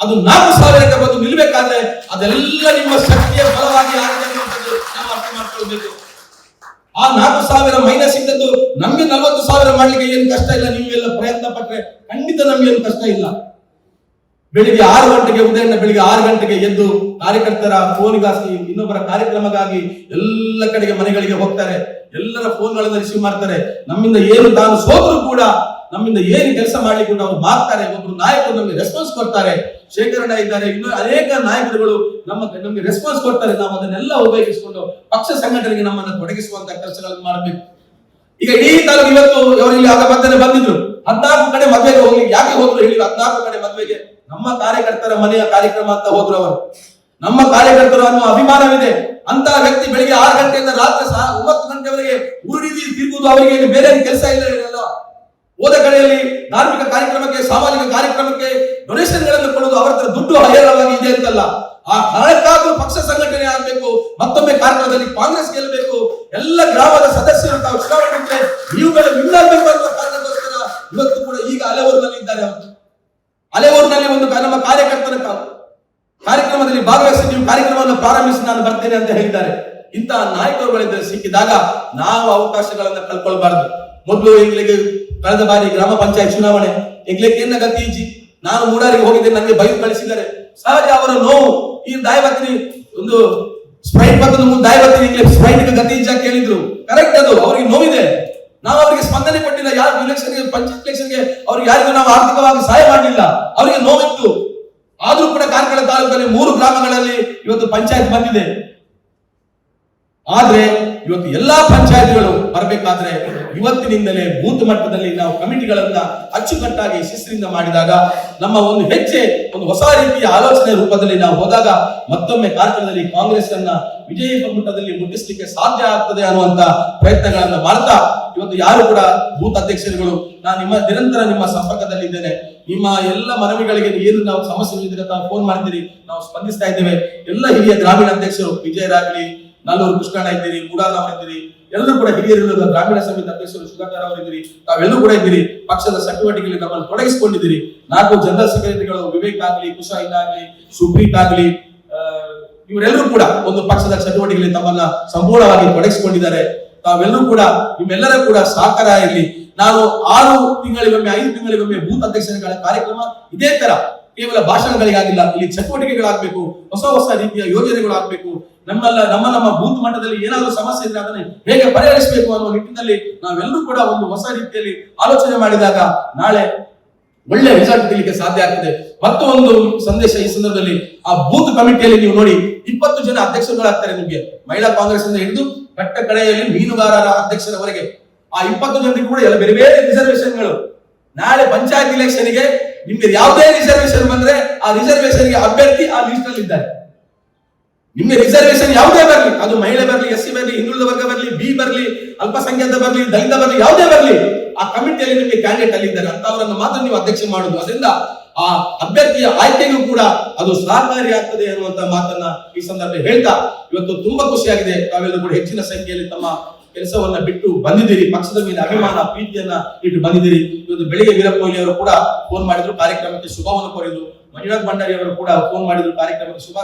ಅದು ನಾಲ್ಕು ಸಾವಿರಕ್ಕೆ ಬಂದು ನಿಲ್ಬೇಕಾದ್ರೆ ಅದೆಲ್ಲ ನಿಮ್ಮ ಶಕ್ತಿಯ ಅನ್ನುವಂಥದ್ದು ನಾವು ಅರ್ಥ ಮಾಡ್ಕೊಳ್ಬೇಕು. ಆ ನಾಲ್ಕು ಸಾವಿರ ಮೈನಸ್ ಇದ್ದದ್ದು ನಮ್ಗೆ ನಲವತ್ತು ಸಾವಿರ ಮಾಡ್ಲಿಕ್ಕೆ ಏನು ಕಷ್ಟ ಇಲ್ಲ, ನೀವೆಲ್ಲ ಪ್ರಯತ್ನ ಪಟ್ರೆ ಖಂಡಿತ ನಮ್ಗೆ ಏನು ಕಷ್ಟ ಇಲ್ಲ. ಬೆಳಿಗ್ಗೆ ಆರು ಗಂಟೆಗೆ ಉದಯಣ್ಣ ಬೆಳಿಗ್ಗೆ ಆರು ಗಂಟೆಗೆ ಎದ್ದು ಕಾರ್ಯಕರ್ತರ ಫೋನ್ಗಾಗಿ ಇನ್ನೊಬ್ಬರ ಕಾರ್ಯಕ್ರಮಕ್ಕಾಗಿ ಎಲ್ಲ ಕಡೆಗೆ ಮನೆಗಳಿಗೆ ಹೋಗ್ತಾರೆ. ಎಲ್ಲರ ಫೋನ್ಗಳನ್ನು ರಿಸೀವ್ ಮಾಡ್ತಾರೆ. ನಮ್ಮಿಂದ ಏನು ತಾನು ಸೋತರು ಕೂಡ ನಮ್ಮಿಂದ ಏನು ಕೆಲಸ ಮಾಡ್ಲಿಕ್ಕೆ ಅವರು ಮಾಡ್ತಾರೆ ಒಬ್ಬರು ನಾಯಕರು ನಮಗೆ ರೆಸ್ಪಾನ್ಸ್ ಕೊಡ್ತಾರೆ. ಶೇಖರಣ್ಣ ಇದ್ದಾರೆ. ಇನ್ನು ಅನೇಕ ನಾಯಕರುಗಳು ನಮ್ಮ ನಮಗೆ ರೆಸ್ಪಾನ್ಸ್ ಕೊಡ್ತಾರೆ. ನಾವು ಅದನ್ನೆಲ್ಲ ಉಪಯೋಗಿಸಿಕೊಂಡು ಪಕ್ಷ ಸಂಘಟನೆಗೆ ನಮ್ಮನ್ನು ತೊಡಗಿಸುವಂತ ಕೆಲಸಗಳನ್ನು ಮಾಡಬೇಕು. ಈಗ ಇಡೀ ತಾಲೂಕು ಇವತ್ತು, ಅವರು ಇಲ್ಲಿ ಆಗ ಬಂದಿದ್ರು. ಹದಿನಾಲ್ಕು ಕಡೆ ಮದುವೆಗೆ ಹೋಗ್ಲಿಕ್ಕೆ ಯಾಕೆ ಹೋದ್ರು? ಹೇಳಿ ಹದಿನಾಲ್ಕು ಕಡೆ ಮದುವೆಗೆ ನಮ್ಮ ಕಾರ್ಯಕರ್ತರ ಮನೆಯ ಕಾರ್ಯಕ್ರಮ ಅಂತ ಹೋದ್ರು ಅವರು. ನಮ್ಮ ಕಾರ್ಯಕರ್ತರು ಅನ್ನುವ ಅಭಿಮಾನವಿದೆ. ಅಂತ ವ್ಯಕ್ತಿ ಬೆಳಿಗ್ಗೆ ಆರು ಗಂಟೆಯಿಂದ ರಾತ್ರಿ ಸಹ ಒಂಬತ್ತು ಗಂಟೆವರೆಗೆ ಊರಿಡಿ ತಿರುಗುವುದು ಅವರಿಗೆ ಬೇರೆ ಕೆಲಸ ಇಲ್ಲ ಹೋದ ಕಡೆಯಲ್ಲಿ ಧಾರ್ಮಿಕ ಕಾರ್ಯಕ್ರಮಕ್ಕೆ, ಸಾಮಾಜಿಕ ಕಾರ್ಯಕ್ರಮಕ್ಕೆ ಡೊನೇಷನ್ಗಳನ್ನು ಕೊಡುವುದು ಅವರ ದುಡ್ಡು ಹೇರಳವಾಗಿ ಇದೆ ಅಂತಲ್ಲ. ಆ ಕಾರಣಕ್ಕಾಗೂ ಪಕ್ಷ ಸಂಘಟನೆ ಆಗಬೇಕು, ಮತ್ತೊಮ್ಮೆ ಕಾರ್ಯಕ್ರಮದಲ್ಲಿ ಕಾಂಗ್ರೆಸ್ ಗೆಲ್ಲಬೇಕು, ಎಲ್ಲ ಗ್ರಾಮದ ಸದಸ್ಯರು ತಾವು ಚುನಾವಣೆ ನೀವುಗಳು ಅನ್ನುವ ಕಾರಣಕ್ಕೋಸ್ಕರ ಇವತ್ತು ಕೂಡ ಈಗ ಅಲೆವೂರಿನಲ್ಲಿ ಇದ್ದಾರೆ ಅವರು. ಅಲೆವೂರಿನಲ್ಲಿ ಒಂದು ನಮ್ಮ ಕಾರ್ಯಕರ್ತರ ಕಾರ್ಯಕ್ರಮದಲ್ಲಿ ಭಾಗವಹಿಸಿ ನೀವು ಕಾರ್ಯಕ್ರಮವನ್ನು ಪ್ರಾರಂಭಿಸಿ ನಾನು ಬರ್ತೇನೆ ಅಂತ ಹೇಳಿದ್ದಾರೆ. ಇಂತಹ ನಾಯಕರುಗಳಿಂದ ಸಿಕ್ಕಿದಾಗ ನಾವು ಅವಕಾಶಗಳನ್ನು ಕಳ್ಕೊಳ್ಬಾರ್ದು. ಮೊದಲು ಎಗ್ಲಿಗೆ ಕಳೆದ ಬಾರಿ ಗ್ರಾಮ ಪಂಚಾಯತ್ ಚುನಾವಣೆ ಎಂಗ್ಲಿಕ್ಕೆ ಏನ ಗತಿ ಇಜ್ಜಿ ನಾನು ಮೂಡಾರಿಗೆ ಹೋಗಿದ್ದೆ ನನಗೆ ಬೈಕ್ ಕಳಿಸಿದ್ದಾರೆ. ಸಹಜ ಅವರ ನೋವು. ಈ ದಾಯವತ್ರಿ ಒಂದು ಸ್ಪ್ರೈಟ್ ಪಕ್ಕದ ಮುಂದೆ ದಾಯಬತ್ತಿನಿ ಇಂಗ್ಲಿಷ್ ಸ್ಪ್ರೈಟ್ ಗತಿ ಇಜ್ಜ ಕೇಳಿದ್ರು ಕರೆಕ್ಟ್ ಅದು, ಅವರಿಗೆ ನೋವಿದೆ. ನಾವು ಅವರಿಗೆ ಸ್ಪಂದನೆ ಕೊಟ್ಟಿಲ್ಲ. ಯಾರು ಇಲೆಕ್ಷನ್ಗೆ ಪಂಚಾಯತ್ ಇಲೆಕ್ಷನ್ಗೆ ಅವ್ರಿಗೆ ಯಾರಿಗೂ ನಾವು ಆರ್ಥಿಕವಾಗಿ ಸಹಾಯ ಮಾಡಲಿಲ್ಲ ಅವರಿಗೆ ನೋವಿತ್ತು. ಆದ್ರೂ ಕೂಡ ಕಾರ್ಕಳ ತಾಲೂಕಲ್ಲಿ ಮೂರು ಗ್ರಾಮಗಳಲ್ಲಿ ಇವತ್ತು ಪಂಚಾಯತ್ ಬಂದಿದೆ. ಆದ್ರೆ ಇವತ್ತು ಎಲ್ಲಾ ಪಂಚಾಯತ್ಗಳು ಬರಬೇಕಾದ್ರೆ ಇವತ್ತಿನಿಂದಲೇ ಬೂತ್ ಮಟ್ಟದಲ್ಲಿ ನಾವು ಕಮಿಟಿಗಳನ್ನ ಅಚ್ಚುಕಟ್ಟಾಗಿ ಶಿಸ್ತಿನಿಂದ ಮಾಡಿದಾಗ ನಮ್ಮ ಒಂದು ಹೆಜ್ಜೆ, ಒಂದು ಹೊಸ ರೀತಿಯ ಆಲೋಚನೆ ರೂಪದಲ್ಲಿ ನಾವು ಹೋದಾಗ ಮತ್ತೊಮ್ಮೆ ಕಾರ್ಯಕ್ರಮದಲ್ಲಿ ಕಾಂಗ್ರೆಸ್ ಅನ್ನ ವಿಜಯ ಮಟ್ಟದಲ್ಲಿ ಮುಟ್ಟಿಸಲಿಕ್ಕೆ ಸಾಧ್ಯ ಆಗ್ತದೆ ಅನ್ನುವಂತ ಪ್ರಯತ್ನಗಳನ್ನ ಮಾಡ್ತಾ ಇವತ್ತು ಯಾರು ಕೂಡ ಬೂತ್ ಅಧ್ಯಕ್ಷರುಗಳು, ನಾನು ನಿಮ್ಮ ನಿರಂತರ ನಿಮ್ಮ ಸಂಪರ್ಕದಲ್ಲಿ ಇದ್ದೇನೆ ನಿಮ್ಮ ಎಲ್ಲ ಮನವಿಗಳಿಗೆ ಏನು ನಾವು ಸಮಸ್ಯೆಗಳಿದ್ರೆ ತಾವು ಫೋನ್ ಮಾಡ್ತೀರಿ, ನಾವು ಸ್ಪಂದಿಸ್ತಾ ಇದ್ದೇವೆ. ಎಲ್ಲ ಹಿರಿಯ ಗ್ರಾಮೀಣ ಅಧ್ಯಕ್ಷರು ವಿಜಯರಾಗ್ಲಿ ನಲ್ಲೂರು ಕೃಷ್ಣಣ್ಣ ಇದ್ದೀರಿ ಮೂಡಾರ್ ಅವರಿದ್ದೀರಿ ಎಲ್ಲರೂ ಕೂಡ ಹಿರಿಯರು ಗ್ರಾಮೀಣ ಸಮಿತಿ ಅಧ್ಯಕ್ಷರು ಸುಧಾಕರ್ ಅವರಿದ್ದೀರಿ ತಾವೆಲ್ಲರೂ ಕೂಡ ಇದ್ದೀರಿ, ಪಕ್ಷದ ಚಟುವಟಿಕೆಯಲ್ಲಿ ನಮ್ಮನ್ನು ತೊಡಗಿಸಿಕೊಂಡಿದ್ದೀರಿ. ನಾಲ್ಕು ಜನರಲ್ ಸೆಕ್ರೆಟರಿಗಳು, ವಿವೇಕ್ ಆಗ್ಲಿ ಕುಶಾಯಿನ್ ಆಗ್ಲಿ, ಸುಪ್ರೀತ್ ಆಗ್ಲಿ ಇವರೆಲ್ಲರೂ ಕೂಡ ಒಂದು ಪಕ್ಷದ ಚಟುವಟಿಕೆಯಲ್ಲಿ ತಮ್ಮನ್ನ ಸಂಪೂರ್ಣವಾಗಿ ತೊಡಗಿಸಿಕೊಂಡಿದ್ದಾರೆ. ತಾವೆಲ್ಲರೂ ಕೂಡ, ನಿಮ್ಮೆಲ್ಲರ ಕೂಡ ಸಹಕಾರ ಇರಲಿ ನಾನು ಆರು ತಿಂಗಳಿಗೊಮ್ಮೆ, ಐದು ತಿಂಗಳಿಗೊಮ್ಮೆ ಬೂತ್ ಅಧ್ಯಕ್ಷರುಗಳ ಕಾರ್ಯಕ್ರಮ ಇದೇ ತರ ಕೇವಲ ಭಾಷಣಗಳಿಗಾಗಿಲ್ಲ, ಇಲ್ಲಿ ಚಟುವಟಿಕೆಗಳಾಗಬೇಕು, ಹೊಸ ಹೊಸ ರೀತಿಯ ಯೋಜನೆಗಳು ಆಗ್ಬೇಕು ನಮ್ಮೆಲ್ಲ ನಮ್ಮ ನಮ್ಮ ಬೂತ್ ಮಟ್ಟದಲ್ಲಿ ಏನಾದರೂ ಸಮಸ್ಯೆ ಇದ್ರೆ ಅದನ್ನ ಹೇಗೆ ಪರಿಹರಿಸಬೇಕು ಅನ್ನೋ ನಿಟ್ಟಿನಲ್ಲಿ ನಾವೆಲ್ಲರೂ ಕೂಡ ಒಂದು ಹೊಸ ರೀತಿಯಲ್ಲಿ ಆಲೋಚನೆ ಮಾಡಿದಾಗ ನಾಳೆ ಒಳ್ಳೆ ರಿಸಲ್ಟ್ ತಿಳಿಕೆ ಸಾಧ್ಯ ಆಗ್ತದೆ. ಮತ್ತು ಒಂದು ಸಂದೇಶ ಈ ಸಂದರ್ಭದಲ್ಲಿ ಆ ಬೂತ್ ಕಮಿಟಿಯಲ್ಲಿ ನೀವು ನೋಡಿ ಇಪ್ಪತ್ತು ಜನ ಅಧ್ಯಕ್ಷರುಗಳಾಗ್ತಾರೆ ನಿಮಗೆ. ಮಹಿಳಾ ಕಾಂಗ್ರೆಸ್ ಇಂದ ಹಿಡಿದು ಕಟ್ಟ ಕಡೆಯಲ್ಲಿ ಮೀನುಗಾರರ ಅಧ್ಯಕ್ಷರವರೆಗೆ. ಆ ಇಪ್ಪತ್ತು ಜನರಿಗೆ ಕೂಡ ಎಲ್ಲ ಬೇರೆ ಬೇರೆ ರಿಸರ್ವೇಶನ್ಗಳು ನಾಳೆ ಪಂಚಾಯತ್ ಇಲೆಕ್ಷನ್ಗೆ ನಿಮ್ಗೆ ಯಾವುದೇ ರಿಸರ್ವೇಶನ್ ಬಂದ್ರೆ ಆ ರಿಸರ್ವೇಶನ್ಗೆ ಅಭ್ಯರ್ಥಿ ಆ ಲಿಸ್ಟ್ ಅಲ್ಲಿ ಇದ್ದಾರೆ ನಿಮ್ಗೆ ರಿಸರ್ವೇಶನ್ ಯಾವುದೇ ಬರಲಿ, ಅದು ಮಹಿಳೆ ಬರಲಿ ಎಸ್ ಸಿ ಬರಲಿ, ಹಿಂದುಳಿದ ವರ್ಗ ಬರಲಿ, ಬಿ ಬರಲಿ, ಅಲ್ಪಸಂಖ್ಯಾತ ಬರಲಿ, ದಲಿತ ಬರಲಿ, ಯಾವುದೇ ಬರಲಿ, ಆ ಕಮಿಟಿಯಲ್ಲಿ ನಿಮಗೆ ಕ್ಯಾಂಡಿಡೇಟ್ ಅಲ್ಲಿ ಇದ್ದಾರೆ. ಅಂತವರನ್ನು ಮಾತ್ರ ನೀವು ಅಧ್ಯಕ್ಷ ಮಾಡುದು. ಅದರಿಂದ ಆ ಅಭ್ಯರ್ಥಿಯ ಆಯ್ಕೆಗೂ ಕೂಡ ಅದು ಸಹಕಾರಿ ಆಗ್ತದೆ ಅನ್ನುವಂತ ಮಾತನ್ನ ಈ ಸಂದರ್ಭದಲ್ಲಿ ಹೇಳ್ತಾ ಇವತ್ತು ತುಂಬಾ ಖುಷಿಯಾಗಿದೆ. ತಾವೆಲ್ಲರೂ ಕೂಡ ಹೆಚ್ಚಿನ ಸಂಖ್ಯೆಯಲ್ಲಿ ತಮ್ಮ ಕೆಲಸವನ್ನ ಬಿಟ್ಟು ಬಂದಿದ್ದೀರಿ. ಪಕ್ಷದ ಮೇಲೆ ಅಭಿಮಾನ, ಪ್ರೀತಿಯನ್ನ ಇಟ್ಟು ಬಂದಿದ್ದೀರಿ. ಇವತ್ತು ಬೆಳಿಗ್ಗೆ ವೀರಪ್ಪ ಅವರು ಕೂಡ ಫೋನ್ ಮಾಡಿದ್ರು. ಕಾರ್ಯಕ್ರಮಕ್ಕೆ ಶುಭವನ್ನು ಕೋರಿದ್ರು. ಮಂಜುನಾಥ್ ಭಂಡಾರಿ ಅವರು ಕೂಡ ಫೋನ್ ಮಾಡಿದ್ರು, ಕಾರ್ಯಕ್ರಮಕ್ಕೆ ಶುಭ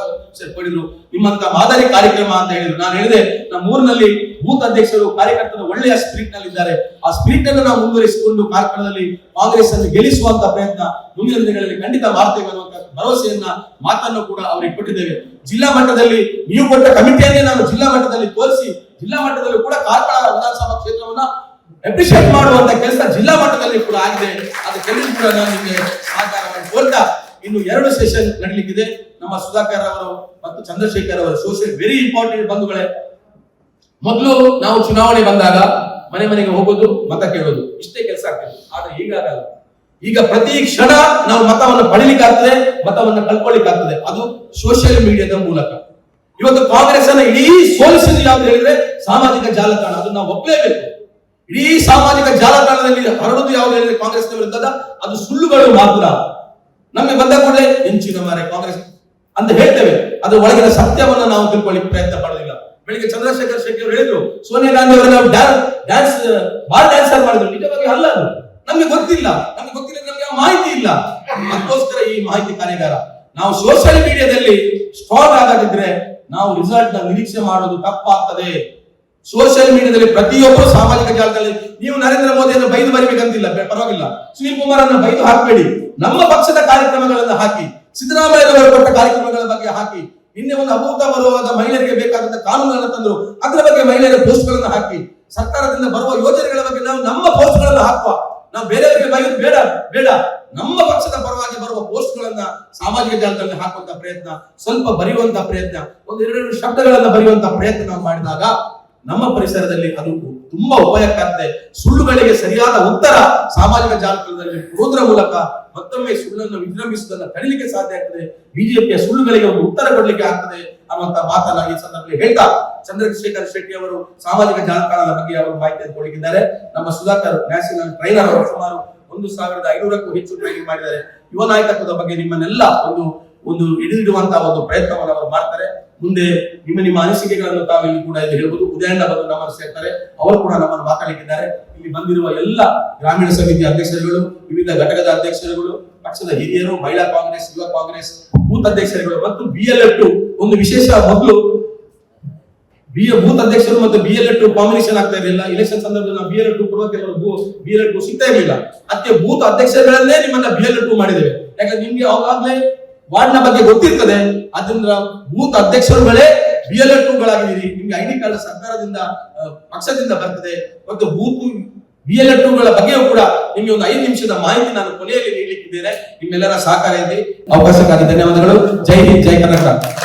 ಕೋರಿದ್ರು. ನಿಮ್ಮಂತ ಮಾದರಿ ಕಾರ್ಯಕ್ರಮ ಅಂತ ಹೇಳಿದ್ರು. ನಾನು ಹೇಳಿದೆ, ನಮ್ಮ ಊರಿನಲ್ಲಿ ಬೂತ್ ಅಧ್ಯಕ್ಷರು, ಕಾರ್ಯಕರ್ತರು ಒಳ್ಳೆಯ ಸ್ಪಿರಿಟ್ನಲ್ಲಿ ಇದ್ದಾರೆ ಆ ಸ್ಪಿರಿಟ್ ಅನ್ನು ನಾವು ಮುಂದುವರಿಸಿಕೊಂಡು ಕಾರ್ಯಕ್ರಮದಲ್ಲಿ ಕಾಂಗ್ರೆಸ್ ಅನ್ನು ಗೆಲ್ಲಿಸುವಂತ ಪ್ರಯತ್ನ ಮುಂದಿನ ದಿನಗಳಲ್ಲಿ ಖಂಡಿತ ಮಾಡ್ತೇವೆ ಅನ್ನುವಂತ ಭರವಸೆಯನ್ನ ಮಾತನ್ನು ಕೂಡ ಅವರಿಗೆ ಕೊಟ್ಟಿದ್ದೇವೆ. ಜಿಲ್ಲಾ ಮಟ್ಟದಲ್ಲಿ ನೀವು ಕೊಟ್ಟ ಕಮಿಟಿಯನ್ನೇ ನಾನು ಜಿಲ್ಲಾ ಮಟ್ಟದಲ್ಲಿ ತೋರಿಸಿ, ಜಿಲ್ಲಾ ಮಟ್ಟದಲ್ಲಿ ಕೂಡ ಕಾರ್ಕಳ ವಿಧಾನಸಭಾ ಕ್ಷೇತ್ರವನ್ನ ಅಪ್ರಿಶಿಯೇಟ್ ಮಾಡುವಂತ ಕೆಲಸ ಜಿಲ್ಲಾ ಮಟ್ಟದಲ್ಲಿ ಕೂಡ ಆಗಿದೆ. ಅದಕ್ಕೆಲ್ಲರೂ ಕೂಡ ನಾನು ನಿಮಗೆ ಸಹಕಾರವನ್ನು ಕೋರ್ತಾ ಇನ್ನು ಎರಡು ಸೆಷನ್ ನಡೀಲಿಕ್ಕಿದೆ. ನಮ್ಮ ಸುಧಾಕರ್ ಅವರು ಮತ್ತು ಚಂದ್ರಶೇಖರ್ ಅವರು ಸೋಷಿಯಲ್ ವೆರಿ ಇಂಪಾರ್ಟೆಂಟ್ ಬಂಧುಗಳೇ. ಮೊದಲು ನಾವು ಚುನಾವಣೆ ಬಂದಾಗ ಮನೆ ಮನೆಗೆ ಹೋಗೋದು, ಮತ ಕೇಳೋದು. ಇಷ್ಟೇ ಕೆಲಸ ಆಗ್ತದೆ ಆದ್ರೆ ಈಗಾಗಲ್ಲ ಈಗ ಪ್ರತಿ ಕ್ಷಣ ನಾವು ಮತವನ್ನು ಪಡಿಲಿಕ್ಕಾಗ್ತದೆ ಮತವನ್ನು ಕಳ್ಕೊಳ್ಳಿಕ್ಕಾಗ್ತದೆ ಅದು ಸೋಷಿಯಲ್ ಮೀಡಿಯಾದ ಮೂಲಕ. ಇವತ್ತು ಕಾಂಗ್ರೆಸ್ ಅನ್ನ ಇಡೀ ಸೋಲಿಸಿದ್ದು ಯಾವ್ದು ಹೇಳಿದ್ರೆ ಸಾಮಾಜಿಕ ಜಾಲತಾಣ ಅದನ್ನ ನಾವು ಒಪ್ಪಲೇಬೇಕು. ಇಡೀ ಸಾಮಾಜಿಕ ಜಾಲತಾಣದಲ್ಲಿ ಹರಡುದು ಯಾವ್ದು ಹೇಳಿದ್ರೆ ಕಾಂಗ್ರೆಸ್ ವಿರುದ್ಧದ? ಅದು ಸುಳ್ಳುಗಳು ಮಾತ್ರ. ನಮಗೆ ಬಂದ ಕೂಡಲೇ ಹೆಂಚಿನ ಮಾರೆ ಕಾಂಗ್ರೆಸ್ ಅಂತ ಹೇಳ್ತೇವೆ. ಅದು ಒಳಗಿನ ಸತ್ಯವನ್ನು ನಾವು ತಿಳ್ಕೊಳ್ಳಿಕ್ಕೆ ಪ್ರಯತ್ನ ಪಡೋದಿಲ್ಲ ಬೆಳಿಗ್ಗೆ ಚಂದ್ರಶೇಖರ್ ಶೆಟ್ಟಿ ಅವರು ಹೇಳಿದ್ರು, ಸೋನಿಯಾ ಗಾಂಧಿ ಅವರು ಡ್ಯಾನ್ಸ್ ಬಾಲ್ ಡ್ಯಾನ್ಸರ್ ಮಾಡಿದ್ರು. ನಿಜವಾಗಿ ಅಲ್ಲ ಅದು. ನಮ್ಗೆ ಗೊತ್ತಿಲ್ಲ. ನಮ್ಗೆ ಗೊತ್ತಿಲ್ಲ, ನಮ್ಗೆ ಮಾಹಿತಿ ಇಲ್ಲ. ಅದಕ್ಕೋಸ್ಕರ ಈ ಮಾಹಿತಿ ಕಾರ್ಯಾಗಾರ. ನಾವು ಸೋಷಿಯಲ್ ಮೀಡಿಯಾದಲ್ಲಿ ಸ್ಟ್ರಾಂಗ್ ಆಗದಿದ್ರೆ ನಾವು ರಿಸಲ್ಟ್ನ ನಿರೀಕ್ಷೆ ಮಾಡೋದು ತಪ್ಪಾಗ್ತದೆ. ಸೋಷಿಯಲ್ ಮೀಡಿಯಾದಲ್ಲಿ ಪ್ರತಿಯೊಬ್ಬರು ಸಾಮಾಜಿಕ ಜಾಲದಲ್ಲಿ, ನೀವು ನರೇಂದ್ರ ಮೋದಿಯನ್ನು ಬೈದು ಬರಿಬೇಕಂತಿಲ್ಲ ಪರವಾಗಿಲ್ಲ. ಸುನೀಲ್ ಕುಮಾರ್ ಬೈದು ಹಾಕಬೇಡಿ. ನಮ್ಮ ಪಕ್ಷದ ಕಾರ್ಯಕ್ರಮಗಳನ್ನು ಹಾಕಿ, ಸಿದ್ದರಾಮಯ್ಯನವರು ಕೊಟ್ಟ ಕಾರ್ಯಕ್ರಮಗಳ ಬಗ್ಗೆ ಹಾಕಿ, ನಿನ್ನೆ ಒಂದು ಅಭೂತಪೂರ್ವವಾದ ಮಹಿಳೆಯರಿಗೆ ಬೇಕಾದಂತ ಕಾನೂನುಗಳನ್ನು ತಂದ್ರು. ಅದರ ಬಗ್ಗೆ ಮಹಿಳೆಯರ ಪೋಸ್ಟ್ಗಳನ್ನು ಹಾಕಿ, ಸರ್ಕಾರದಿಂದ ಬರುವ ಯೋಜನೆಗಳ ಬಗ್ಗೆ ನಾವು ನಮ್ಮ ಪೋಸ್ಟ್ಗಳನ್ನು ಹಾಕುವ. ನಾವು ಬೇರೆಯವರಿಗೆ ಬೈದು ಬೇಡ ಬೇಡ. ನಮ್ಮ ಪಕ್ಷದ ಪರವಾಗಿ ಬರುವ ಪೋಸ್ಟ್ ಗಳನ್ನ ಸಾಮಾಜಿಕ ಜಾಲದಲ್ಲಿ ಹಾಕುವಂತ ಪ್ರಯತ್ನ, ಸ್ವಲ್ಪ ಬರೆಯುವಂತ ಪ್ರಯತ್ನ ಒಂದು ಎರಡೆರಡು ಶಬ್ದಗಳನ್ನ ಬರೆಯುವಂತ ಪ್ರಯತ್ನ ನಾವು ಮಾಡಿದಾಗ ನಮ್ಮ ಪರಿಸರದಲ್ಲಿ ಅದು ತುಂಬಾ ಉಪಯೋಗ ಆಗ್ತದೆ ಸುಳ್ಳುಗಳಿಗೆ ಸರಿಯಾದ ಉತ್ತರ ಸಾಮಾಜಿಕ ಜಾಲತಾಣದಲ್ಲಿ ಕೊಡುವುದರ ಮೂಲಕ ಮತ್ತೊಮ್ಮೆ ಸುಳ್ಳನ್ನು ವಿಜೃಂಭಿಸುವುದನ್ನು ತಡಿಲಿಕ್ಕೆ ಸಾಧ್ಯ ಆಗ್ತದೆ. ಬಿಜೆಪಿಯ ಸುಳ್ಳುಗಳಿಗೆ ಒಂದು ಉತ್ತರ ಕೊಡಲಿಕ್ಕೆ ಆಗ್ತದೆ ಅನ್ನುವಂತ ಮಾತನ್ನ ಈ ಸಂದರ್ಭದಲ್ಲಿ ಹೇಳ್ತಾ ಚಂದ್ರಶೇಖರ್ ಶೆಟ್ಟಿ ಅವರು ಸಾಮಾಜಿಕ ಜಾಲತಾಣದ ಬಗ್ಗೆ ಅವರು ಮಾಹಿತಿಯನ್ನು ಕೊಡಗಿದ್ದಾರೆ ನಮ್ಮ ಸುಧಾಕರ್ ನ್ಯಾಷನಲ್ ಟ್ರೈನರ್ ಅವರು ಸುಮಾರು ಒಂದು ಸಾವಿರದ ಐನೂರಕ್ಕೂ ಹೆಚ್ಚು ಟ್ರೈನಿಂಗ್ ಮಾಡಿದ್ದಾರೆ. ಯುವ ನಾಯಕತ್ವದ ಬಗ್ಗೆ ನಿಮ್ಮನ್ನೆಲ್ಲ ಒಂದು ಒಂದು ಹಿಡಿದಿಡುವಂತಹ ಒಂದು ಪ್ರಯತ್ನವನ್ನು ಅವರು ಮಾಡ್ತಾರೆ. ಮುಂದೆ ನಿಮ್ಮ ನಿಮ್ಮ ಅನಿಸಿಕೆಗಳನ್ನು ತಾವು ಇಲ್ಲಿ ಕೂಡ ಇಲ್ಲಿ ಹೇಳ್ಬೋದು. ಉದಯಣ್ಣ ಬಂದು ನಮ್ಮನ್ನು ಸೇರ್ತಾರೆ. ಅವರು ಕೂಡ ನಮ್ಮನ್ನು ಮಾತಾಡಲಿಕ್ಕಿದ್ದಾರೆ. ಇಲ್ಲಿ ಬಂದಿರುವ ಎಲ್ಲ ಗ್ರಾಮೀಣ ಸಮಿತಿ ಅಧ್ಯಕ್ಷರುಗಳು, ವಿವಿಧ ಘಟಕದ ಅಧ್ಯಕ್ಷರುಗಳು, ಪಕ್ಷದ ಹಿರಿಯರು, ಮಹಿಳಾ ಕಾಂಗ್ರೆಸ್, ಯುವ ಕಾಂಗ್ರೆಸ್, ಬೂತ್ ಅಧ್ಯಕ್ಷರುಗಳು ಮತ್ತು ಬಿ ಎಲ್ ಒಂದು ವಿಶೇಷ ಮೊದಲು ಬಿ ಬೂತ್ ಅಧ್ಯಕ್ಷರು ಮತ್ತು ಬಿ ಎಲ್ ಕಾಂಬಿನೇಷನ್ ಆಗ್ತಾ ಇರಲಿಲ್ಲ. ಇಲೆಕ್ಷನ್ ಸಂದರ್ಭದಲ್ಲಿ ಬಿ ಎಲ್ ಕೊಡುವ ಕೆಲವರು ಬಿ ಎಲ್ ಟು ಸಿಗ್ತಾ ಇರಲಿಲ್ಲ. ಅತ್ಯ ಬೂತ್ ಅಧ್ಯಕ್ಷರುಗಳನ್ನೇ ನಿಮ್ಮನ್ನ ಬಿ ಎಲ್ ಟು ಮಾಡಿದ್ದೇವೆ. ಯಾಕಂದ್ರೆ ನಿಮ್ಗೆ ಅವಾಗಲೇ ವಾರ್ಡ್ನ ಬಗ್ಗೆ ಗೊತ್ತಿರ್ತದೆ ಅದರಿಂದ ಬೂತ್ ಅಧ್ಯಕ್ಷರುಗಳೇ ಬಿ ಎಲ್ ಟೂಗಳಾಗಿದ್ದೀರಿ ನಿಮ್ಗೆ ಐಡಿ ಕಾರ್ಡ್ ಸರ್ಕಾರದಿಂದ ಪಕ್ಷದಿಂದ ಬರ್ತದೆ. ಮತ್ತು ಬೂತ್ ಬಿ ಎಲ್ಗಳ ಬಗ್ಗೆಯೂ ಕೂಡ ನಿಮಗೆ ಒಂದು ಐದು ನಿಮಿಷದ ಮಾಹಿತಿ ನಾನು ಕೊನೆಯಲ್ಲಿ ನೀಡಲಿಕ್ಕಿದ್ದೇನೆ. ನಿಮ್ಮೆಲ್ಲರ ಸಹಕಾರ ಇದೆ ಅವಕಾಶಕ್ಕಾಗಿ ಧನ್ಯವಾದಗಳು. ಜೈ ಹಿಂದ್, ಜೈ ಕರ್ನಾಟಕ.